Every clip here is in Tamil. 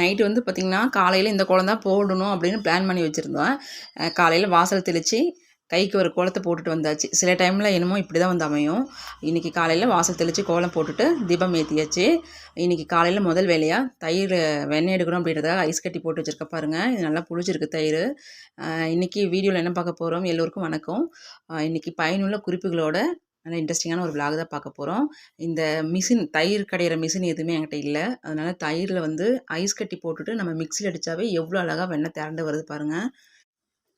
நைட்டு வந்து பார்த்திங்கன்னா காலையில் இந்த கோலம் தான் போடணும் அப்படின்னு பிளான் பண்ணி வச்சுருந்தோம். காலையில் வாசல் தெளித்து கைக்கு ஒரு கோலத்தை போட்டுட்டு வந்தாச்சு. சில டைமில் என்னமோ இப்படி தான் வந்து அமையும். இன்றைக்கி காலையில் வாசல் தெளித்து கோலம் போட்டுட்டு தீபம் ஏற்றியாச்சு இன்றைக்கி காலையில் முதல் வேலையாக தயிர் வெண்ணெய் எடுக்கணும் அப்படின்றத ஐஸ் கட்டி போட்டு வச்சுருக்க பாருங்கள் இது நல்லா புளிச்சிருக்கு தயிர். இன்றைக்கி வீடியோவில் என்ன பார்க்க போகிறோம் எல்லோருக்கும் வணக்கம். இன்றைக்கி பயனுள்ள குறிப்புகளோட நல்ல இன்ட்ரெஸ்டிங்கான ஒரு விலாக் தான் பார்க்க போகிறோம் இந்த மிஷின் தயிர் கடையிற மிஷின் எதுவுமே என்கிட்ட இல்லை. அதனால் தயிரில் வந்து ஐஸ் கட்டி போட்டுட்டு நம்ம மிக்சியில் அடித்தாவே எவ்வளோ அழகாக வெண்ணெய் திரண்டு வருது பாருங்கள்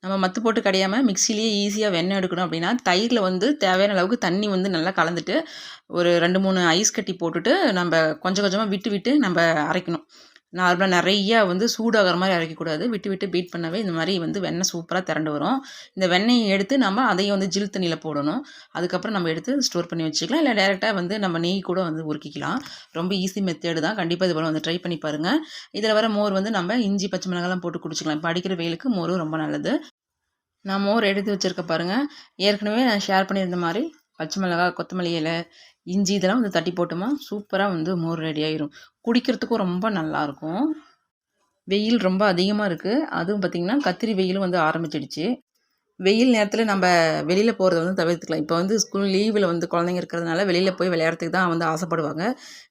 நம்ம மத்து போட்டு கடையாமல் மிக்சிலேயே ஈஸியாக வெண்ணெய் எடுக்கணும் அப்படின்னா தயிரில் வந்து தேவையான அளவுக்கு தண்ணி வந்து நல்லா கலந்துட்டு ஒரு ரெண்டு மூணு ஐஸ் கட்டி போட்டுட்டு நம்ம கொஞ்சம் கொஞ்சமாக விட்டு விட்டு நம்ம அரைக்கணும். நார்மலாக நிறையா வந்து சூடாகிற மாதிரி அரைக்கக்கூடாது. விட்டு விட்டு பீட் பண்ணவே இந்த மாதிரி வந்து வெண்ணெய் சூப்பராக திரண்டு வரும். இந்த வெண்ணெயை எடுத்து நம்ம அதையும் வந்து ஜில் தண்ணியில் போடணும். அதுக்கப்புறம் நம்ம எடுத்து ஸ்டோர் பண்ணி வச்சுக்கலாம். இல்லை டேரெக்டாக வந்து நம்ம நெய் கூட வந்து உருக்கிக்கலாம். ரொம்ப ஈஸி மெத்தேடு தான். கண்டிப்பாக இது போல் வந்து ட்ரை பண்ணி பாருங்கள் இதில் வர மோர் வந்து நம்ம இஞ்சி பச்சை மிளகாலாம் போட்டு குடிச்சிக்கலாம். இப்போ அடிக்கிற வெயிலுக்கு மோரும் ரொம்ப நல்லது. நான் மோர் எடுத்து வச்சுருக்க பாருங்கள் ஏற்கனவே நான் ஷேர் பண்ணியிருந்த மாதிரி பச்சை மிளகா கொத்தமல்லி இலை இஞ்சி இதெல்லாம் வந்து தட்டி போட்டோமா சூப்பராக வந்து மோர் ரெடி ஆயிரும். குடிக்கிறதுக்கும் ரொம்ப நல்லாயிருக்கும் வெயில் ரொம்ப அதிகமாக இருக்குது அதுவும் பார்த்திங்கன்னா கத்திரி வெயிலும் வந்து ஆரம்பிச்சிடுச்சு. வெயில் நேரத்தில் நம்ம வெளியில் போகிறத வந்து தவிர்த்துக்கலாம். இப்போ வந்து ஸ்கூல் லீவில் வந்து குழந்தைங்க இருக்கிறதுனால வெளியில் போய் விளையாடுறதுக்கு தான் வந்து ஆசைப்படுவாங்க.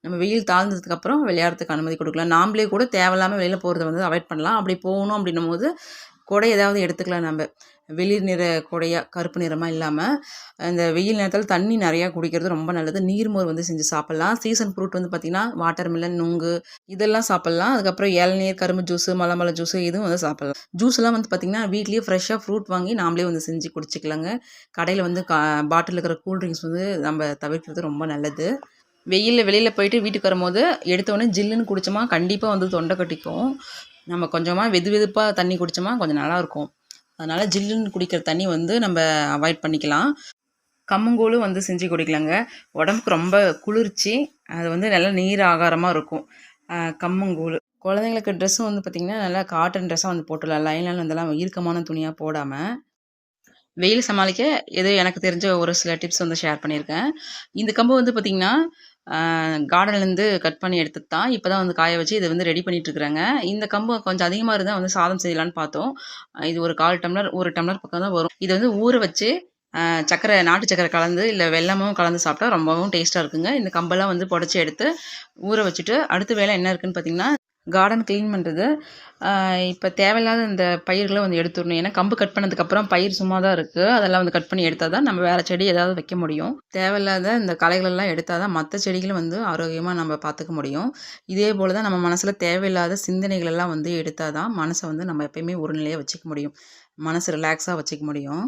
நம்ம வெயில் தாழ்ந்ததுக்கப்புறம் விளையாடுறதுக்கு அனுமதி கொடுக்கலாம். நாம்ளே கூட தேவையில்லாமல் வெளியில் போகிறத வந்து அவாய்ட் பண்ணலாம். அப்படி போகணும் அப்படின்னும் போது கூட ஏதாவது எடுத்துக்கலாம் நம்ம. வெளிர் நிற கொடையாக கருப்பு நிறமாக இல்லாமல் இந்த வெயில் நேரத்தில் தண்ணி நிறையா குடிக்கிறது ரொம்ப நல்லது. நீர்மோர் வந்து செஞ்சு சாப்பிட்லாம். சீசன் ஃப்ரூட் வந்து பார்த்திங்கன்னா வாட்டர் மில்லன் நுங்கு இதெல்லாம் சாப்பிட்லாம். அதுக்கப்புறம் இளநீர் கரும்பு ஜூஸு மலமலை ஜூஸு இதுவும் வந்து சாப்பிட்லாம். ஜூஸ்லாம் வந்து பார்த்திங்கன்னா வீட்லேயே ஃப்ரெஷ்ஷாக ஃப்ரூட் வாங்கி நாமளே வந்து செஞ்சு குடிச்சிக்கலாங்க. கடையில் வந்து கா பாட்டில் இருக்கிற கூல்ட்ரிங்க்ஸ் வந்து நம்ம தவிர்க்கிறது ரொம்ப நல்லது. வெயிலில் வெளியில் போயிட்டு வீட்டுக்கு வரும்போது எடுத்தோடனே ஜில்லுன்னு குடித்தோமா கண்டிப்பாக வந்து தொண்டை கட்டிக்கும். நம்ம கொஞ்சமாக வெது வெதுப்பாக தண்ணி குடித்தோமா கொஞ்சம் நல்லாயிருக்கும் அதனால் ஜில்லுன்னு குடிக்கிற தண்ணி வந்து நம்ம அவாய்ட் பண்ணிக்கலாம். கம்மங்கூழும் வந்து செஞ்சு குடிக்கலாங்க. உடம்புக்கு ரொம்ப குளிர்ச்சி அது வந்து நல்லா நீர் ஆகாரமாக இருக்கும். கம்மங்கூழ். குழந்தைங்களுக்கு ட்ரெஸ்ஸும் வந்து பார்த்திங்கன்னா நல்லா காட்டன் ட்ரெஸ்ஸாக வந்து போட்டுடலாம். லைன்லாம் வந்தெல்லாம் இறுக்கமான துணியாக போடாமல் வெயில் சமாளிக்க ஏதோ எனக்கு தெரிஞ்ச ஒரு சில டிப்ஸ் வந்து ஷேர் பண்ணியிருக்கேன். இந்த கம்பு வந்து பார்த்திங்கன்னா கார்டன்லேருந்து கட் பண்ணி எடுத்துட்டு தான் இப்போ தான் வந்து காய வச்சு இதை வந்து ரெடி பண்ணிகிட்ருக்குறாங்க இந்த கம்பு கொஞ்சம் அதிகமாக இருந்தால் வந்து சாதம் செய்யலான்னு பார்த்தோம். இது ஒரு கால் டம்ளர் ஒரு டம்ளர் பக்கம் தான் வரும். இதை வந்து ஊற வச்சு சக்கரை நாட்டு சக்கரை கலந்து இல்லை வெள்ளமும் கலந்து சாப்பிட்டா ரொம்பவும் டேஸ்ட்டாக இருக்குங்க. இந்த கம்பெல்லாம் வந்து புடச்சி எடுத்து ஊற வச்சுட்டு அடுத்த வேலை என்ன இருக்குதுன்னு பார்த்தீங்கன்னா கார்டன் க்ளீன் பண்ணுறது இப்போ தேவையில்லாத இந்த பயிர்களை வந்து எடுத்துடணும். ஏன்னா கம்பு கட் பண்ணதுக்கப்புறம் பயிர் சும்மா தான் இருக்குது அதெல்லாம் வந்து கட் பண்ணி எடுத்தால் தான் நம்ம வேறு செடி ஏதாவது வைக்க முடியும். தேவையில்லாத இந்த களைகளெல்லாம் எடுத்தால் தான் மற்ற செடிகளும் வந்து ஆரோக்கியமாக நம்ம பார்த்துக்க முடியும். இதே போல் தான் நம்ம மனசில் தேவையில்லாத சிந்தனைகளெல்லாம் வந்து எடுத்தால் தான் மனசை வந்து நம்ம எப்பயுமே ஒரு நிலையாக வச்சுக்க முடியும். மனசு ரிலாக்ஸாக வச்சுக்க முடியும்.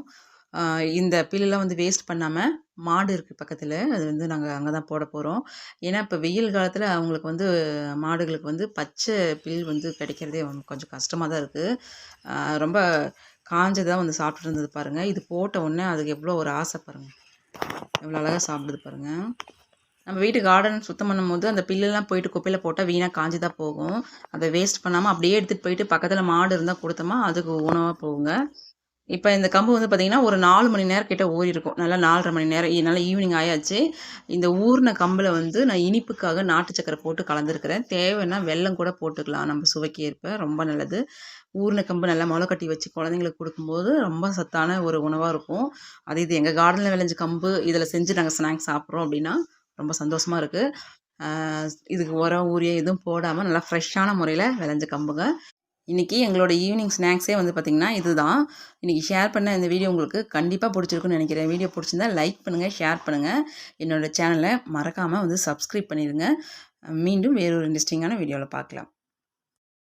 இந்த பில்லெல்லாம் வந்து வேஸ்ட் பண்ணாமல் மாடு இருக்குது பக்கத்தில். அது வந்து நாங்கள் அங்கே தான் போட போகிறோம் ஏன்னா இப்போ வெயில் காலத்தில் அவங்களுக்கு வந்து மாடுகளுக்கு வந்து பச்சை பில் வந்து கிடைக்கிறதே கொஞ்சம் கஷ்டமாக தான் இருக்குது ரொம்ப காஞ்சதாக வந்து சாப்பிட்டுட்டு இருந்தது பாருங்கள் இது போட்ட உடனே அதுக்கு எவ்வளோ ஒரு ஆசை பாருங்கள் எவ்வளோ அழகாக சாப்பிடுது பாருங்கள் நம்ம வீட்டு கார்டன் சுத்தம் பண்ணும்போது அந்த பில்லெல்லாம் போயிட்டு குப்பையில் போட்டால் வீணாக காஞ்சி தான் போகும். அதை வேஸ்ட் பண்ணாமல் அப்படியே எடுத்துகிட்டு போயிட்டு பக்கத்தில் மாடு இருந்தால் கொடுத்தோமா அதுக்கு உணவாக போகுங்க. இப்போ இந்த கம்பு வந்து பார்த்திங்கன்னா ஒரு நாலு மணி நேரம் கிட்ட ஊறி இருக்கும் நல்லா நாலரை மணி நேரம் நல்லா ஈவினிங் ஆயாச்சு. இந்த ஊறின கம்பில் வந்து நான் இனிப்புக்காக நாட்டு சக்கரை போட்டு கலந்துருக்கிறேன். தேவைன்னா வெல்லம் கூட போட்டுக்கலாம். நம்ம சுவைக்கு ஏற்ப ரொம்ப நல்லது. ஊர்ன கம்பு நல்லா முளை கட்டி வச்சு குழந்தைங்களுக்கு கொடுக்கும்போது ரொம்ப சத்தான ஒரு உணவாக இருக்கும். அது இது எங்கள் கார்டனில் விளைஞ்ச கம்பு இதில் செஞ்சு நாங்கள் ஸ்நாக்ஸ் சாப்பிட்றோம் அப்படின்னா ரொம்ப சந்தோஷமாக இருக்குது இதுக்கு உரம் ஊரிய எதுவும் போடாமல் நல்லா ஃப்ரெஷ்ஷான முறையில் விளைஞ்ச கம்புங்க. இன்றைக்கி எங்களோட ஈவினிங் ஸ்நாக்ஸே வந்து பார்த்திங்கன்னா இதுதான். இன்றைக்கி ஷேர் பண்ண இந்த வீடியோ உங்களுக்கு கண்டிப்பாக பிடிச்சிருக்குன்னு நினைக்கிறேன். வீடியோ பிடிச்சிருந்தா லைக் பண்ணுங்கள் ஷேர் பண்ணுங்கள் என்னோடய சேனலை மறக்காமல் வந்து சப்ஸ்கிரைப் பண்ணிடுங்க மீண்டும் வேறொரு இன்ட்ரெஸ்டிங்கான வீடியோவில் பார்க்கலாம்